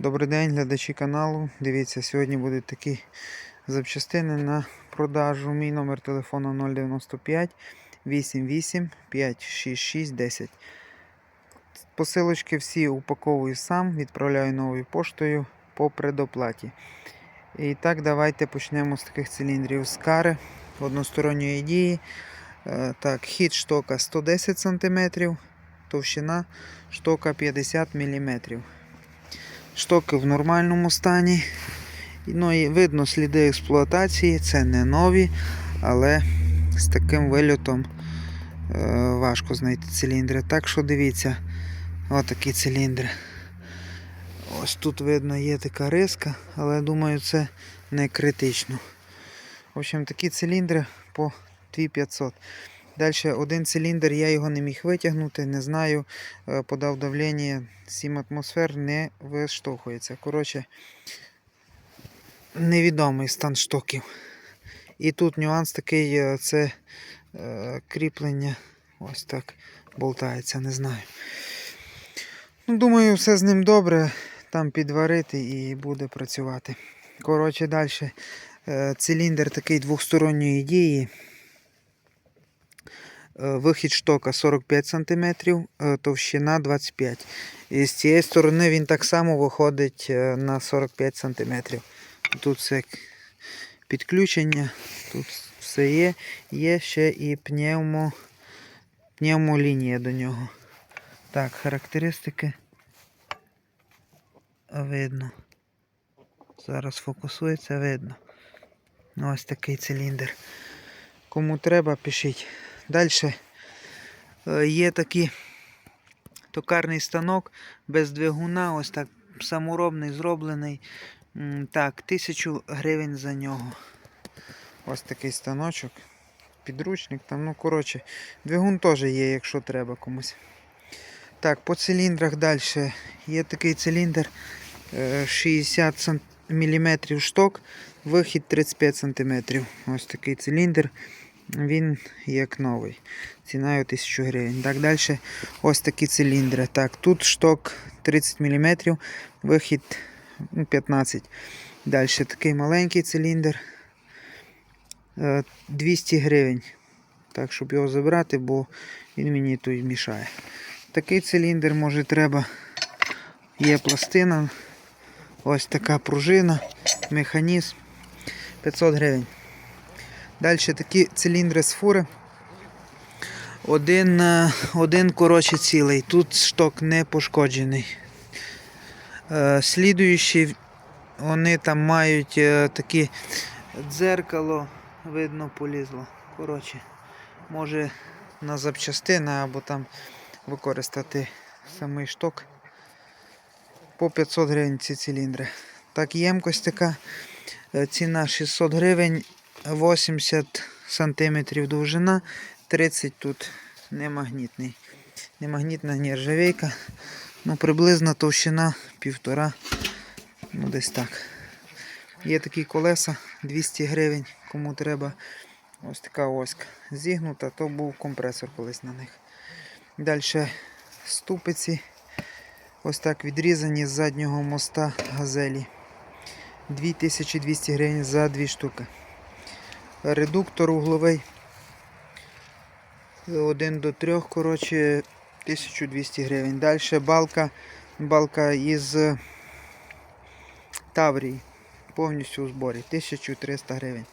Добрий день, глядачі каналу. Дивіться, сьогодні будуть такі запчастини на продажу. Мій номер телефону 095 88 566 10. Посилочки всі упаковую сам, відправляю новою поштою по предоплаті. І так, давайте почнемо з таких циліндрів з кари односторонньої дії. Е, Так, хід штока 110 см, товщина штока 50 мм. Штоки в нормальному стані. Ну і видно сліди експлуатації, це не нові, але з таким вильотом е, важко знайти циліндри. Так що дивіться, отакі циліндри. Ось тут видно є така риска, але думаю, це не критично. В общем, такі циліндри по 2500. Далі один циліндр, я його не міг витягнути, не знаю, е, подав давлення 7 атмосфер, не виштовхується. Коротше, невідомий стан штоків. І тут нюанс такий, е, це е, кріплення ось так болтається, не знаю. Ну, думаю, все з ним добре. Там підварити і буде працювати. Коротше, далі. Циліндр такий двосторонньої дії. Е, Вихід штока 45 см, товщина 25 І з цієї сторони він так само виходить е, на 45 см. Тут все підключення, тут все є. Є ще і пневмо, пневмолінія до нього. Так, характеристики видно. Зараз фокусується, видно. Ось такий циліндр. Кому треба, пишіть. Далі є такий токарний станок без двигуна, ось так саморобний зроблений. Так, тисячу гривень за нього. Ось такий станочок. Підручник там, ну коротше, двигун теж є, якщо треба комусь. Так, по циліндрах далі. Є такий циліндр е, 60 мм шток, вихід 35 см. Ось такий циліндр. Він як новий. Ціною 1000 гривень. Так, далі ось такі циліндри. Так, тут шток 30 мм, вихід ну, 15 Далі такий маленький циліндр. е, 200 гривень. Так, щоб його забрати, бо він мені тут мішає. Такий циліндр, може, треба. Є пластина. Ось така пружина, механізм. 500 гривень. Далі такі циліндри з фури. Один, е, один коротше цілий. Тут шток не пошкоджений. Е, Слідуючі, вони там мають е, такі дзеркало, видно, полізло. Коротше, може на запчастини або там використати самий шток. По 500 гривень ці циліндри. Так, ємкость така. Ціна 600 гривень, 80 сантиметрів довжина, 30 тут немагнітний. Немагнітна нержавейка. Ну, приблизно товщина півтора. Ну, десь так. Є такі колеса 200 гривень, кому треба. Ось така оська зігнута, то був компресор колись на них. Далі ступиці. Ось так відрізані з заднього моста газелі. 2200 гривень за дві штуки. Редуктор угловий. 1 до 3, коротше, 1200 гривень. Далі балка, балка із Таврії. Повністю у зборі. 1300 гривень.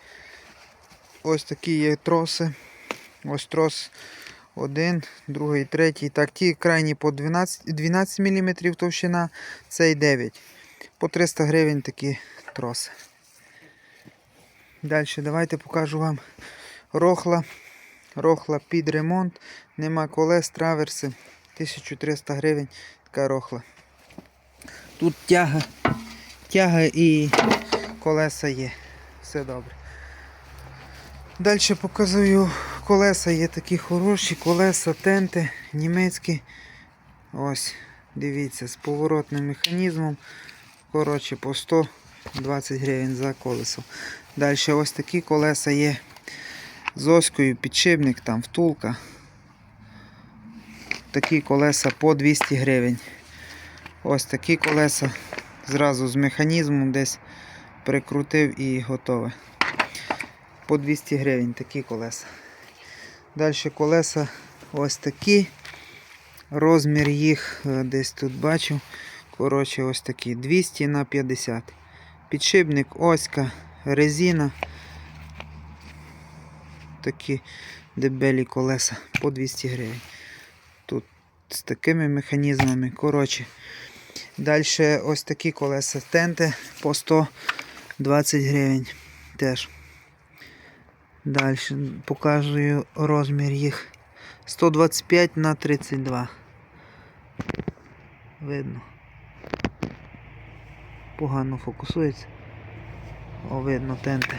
Ось такі є троси. Ось трос один, другий, третій. Так, ті крайні по 12, 12 мм товщина, цей 9. По 300 гривень такі троси. Далі давайте покажу вам рохла. Рохла під ремонт. Нема колес, траверси. 1300 гривень така рохла. Тут тяга, тяга і колеса є. Все добре. Далі показую колеса, є такі хороші колеса, тенти, німецькі. Ось, дивіться, з поворотним механізмом. Коротше, по 120 гривень за колесо. Далі ось такі колеса є з оською, підшипник, там втулка. Такі колеса по 200 гривень. Ось такі колеса зразу з механізмом десь прикрутив і готове. По 200 гривень такі колеса. Далі колеса ось такі. Розмір їх е, десь тут бачу. Коротше, ось такі 200 на 50. Підшипник, оська, резина. Такі дебелі колеса по 200 гривень. Тут з такими механізмами. Коротше. Далі ось такі колеса тенти по 120 гривень. Теж. Далі показую розмір їх. 125 на 32. Видно. Погано фокусується. О, видно тенти.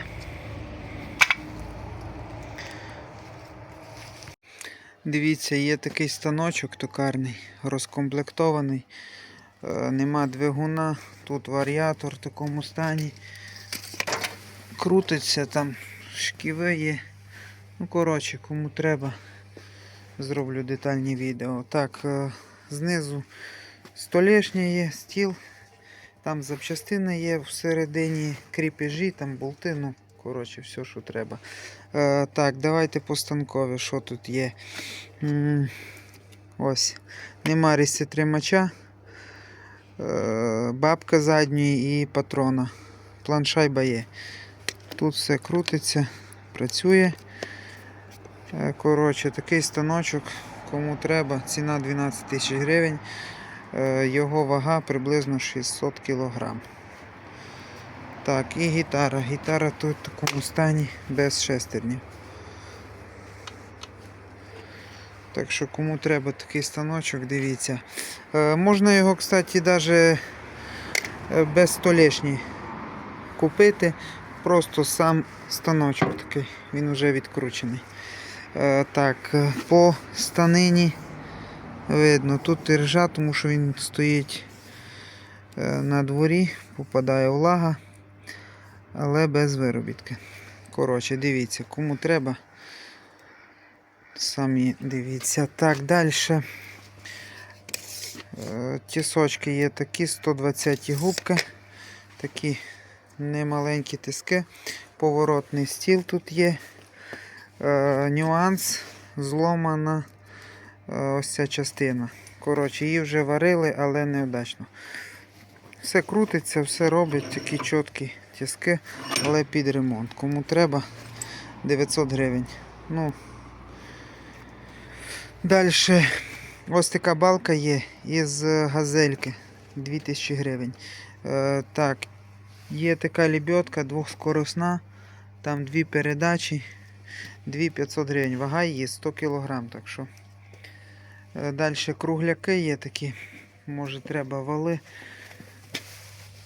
Дивіться, є такий станочок токарний, розкомплектований. Е, Нема двигуна, тут варіатор в такому стані. Крутиться там, шківи є. Ну, коротше, кому треба, зроблю детальні відео. Так, е, знизу столешня є, стіл, там запчастини є всередині, кріпежі, там болти, ну, коротше, все, що треба. Е, так, давайте по станкові, що тут є. М, Ось. Нема різцетримача, е, бабка задньої і патрона. Планшайба є. Тут все крутиться, працює. Е, Коротше, такий станочок, кому треба, ціна 12 тисяч гривень. Е, Його вага приблизно 600 кг. Так, і гітара. Гітара тут в такому стані без шестернів. Так що кому треба такий станочок, дивіться. Е, можна його, кстати, навіть без столешні купити. Просто сам станочок такий, він вже відкручений. Е, так, е, по станині видно, тут іржа, тому що він стоїть е, на дворі, попадає влага, але без виробітки. Коротше, дивіться, кому треба. Самі дивіться. Так, далі. Тісочки є такі, 120 губки, такі немаленькі тиски. Поворотний стіл тут є. Е, нюанс зломана е, ось ця частина. Коротше, її вже варили, але невдачно. Все крутиться, все робить, такі чіткі тиски, але під ремонт. Кому треба 900 гривень. Ну, Далі ось така балка є із газельки 2000 гривень. Е, так, є така лебедка двохскоросна, там дві передачі, 2500 гривень. Вага її 100 кг. Так що. Далі кругляки є такі, може треба вали.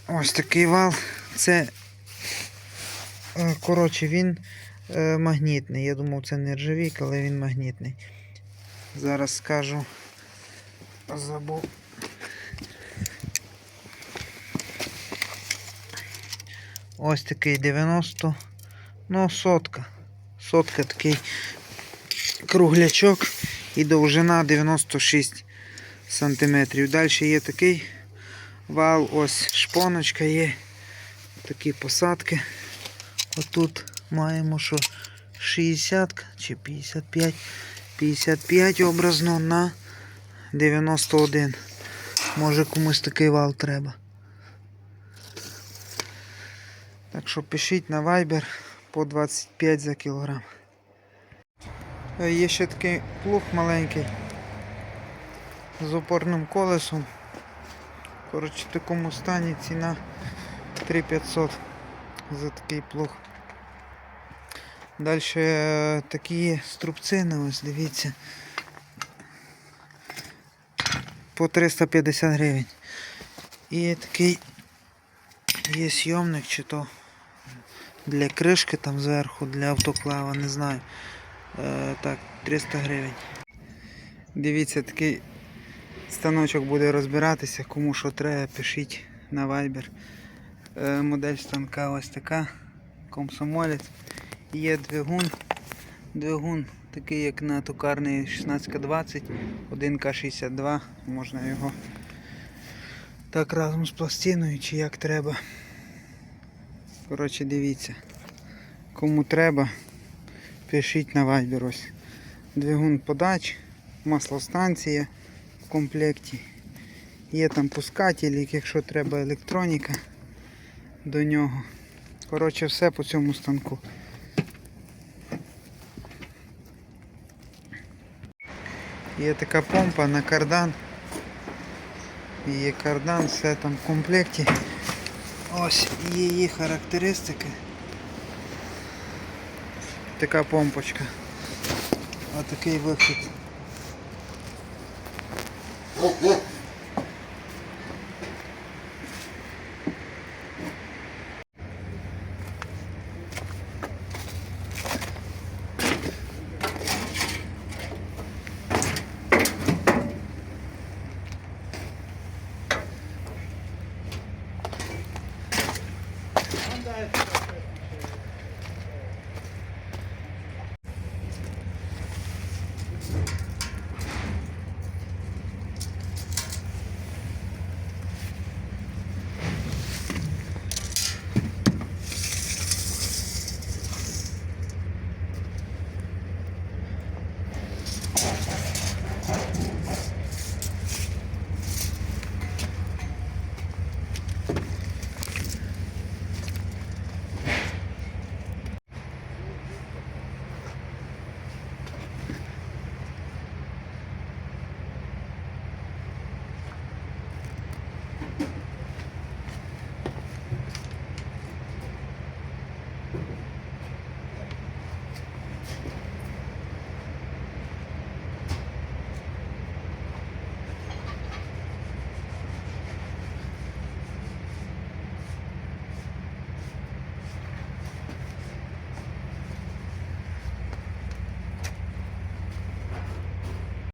Ось такий вал. Це, е, коротше, він е, магнітний. Я думав, це не ржавійка, але він магнітний. Зараз скажу. Забув. Ось такий 90. Ну, сотка. Сотка такий круглячок і довжина 96 см. Далі є такий вал, ось шпоночка є. Такі посадки. Отут маємо що 60 чи 55. 55 образно на 91. Може комусь такий вал треба. Так що пишіть на Viber по 25 за кілограм. Е, Є ще такий плуг маленький з опорним колесом. Коротше, в такому стані ціна 3500 за такий плуг. Далі е, такі струбцини, ось дивіться. По 350 гривень. І такий є сйомник чи то для кришки там зверху, для автоклава, не знаю. Е, так, 300 гривень. Дивіться, такий станочок буде розбиратися, кому що треба, пишіть на Viber. Е, модель станка ось така, комсомолець. Є двигун. Двигун такий, як на токарний 16К20, 1К62, можна його так разом з пластиною чи як треба. Коротше, дивіться. Кому треба, пишіть на Viber ось. Двигун подач, маслостанція в комплекті. Є там пускатель, якщо треба електроніка до нього. Коротше, все по цьому станку. Є така помпа на кардан. Є кардан, все там в комплекті. Ось її характеристики. така помпочка. Отакий вихід.